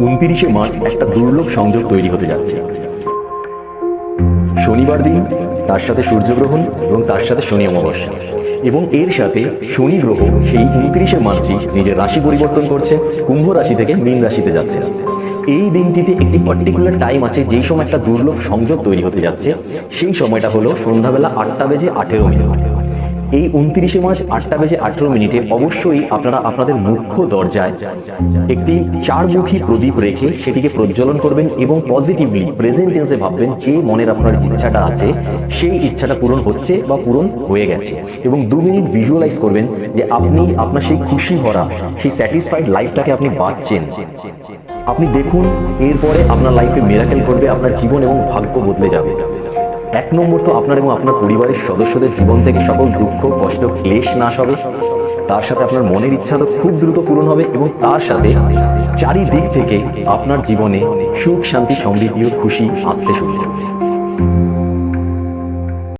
উনতিরিশে March একটা দুর্লভ সংযোগ তৈরি হতে যাচ্ছে। শনিবার দিন তার সাথে সূর্যগ্রহণ এবং তার সাথে শনি অমাবস্যা। এবং এর সাথে শনি গ্রহ সেই উনত্রিশে মার্চই নিজের রাশি পরিবর্তন করছে, কুম্ভ রাশি থেকে মীন রাশিতে যাচ্ছে। এই দিনটিতে একটি পার্টিকুলার টাইম আছে, যেই সময় একটা দুর্লভ সংযোগ তৈরি হতে যাচ্ছে। সেই সময়টা হলো সন্ধ্যাবেলা আটটা বেজে আঠেরো মিনিট। এই উনত্রিশে মার্চ আটটা বেজে আঠেরো মিনিটে অবশ্যই আপনারা আপনাদের মুখ্য দরজায় একটি চারমুখী প্রদীপ রেখে সেটিকে প্রজ্বলন করবেন এবং পজিটিভলি প্রেজেন্ট টেন্সে ভাববেন যে মনের আপনার ইচ্ছাটা আছে, সেই ইচ্ছাটা পূরণ হচ্ছে বা পূরণ হয়ে গেছে। এবং দু মিনিট ভিজুয়ালাইজ করবেন যে আপনি, আপনার সেই খুশি ভরা, সেই স্যাটিসফাইড লাইফটাকে আপনি বাঁচছেন। আপনি দেখুন, এরপরে আপনার লাইফে মেরাকেল করবে আপনার জীবন এবং ভাগ্য বদলে যাবে। এক নম্বর তো আপনার এবং আপনার পরিবারের সদস্যদের জীবন থেকে সকল দুঃখ, কষ্ট, ক্লেশ নাশ হবে। তার সাথে আপনার মনের ইচ্ছা তো খুব দ্রুত পূরণ হবে এবং তার সাথে চারিদিক থেকে আপনার জীবনে সুখ, শান্তি, সমৃদ্ধি ও খুশি আসতে শুরু করবে।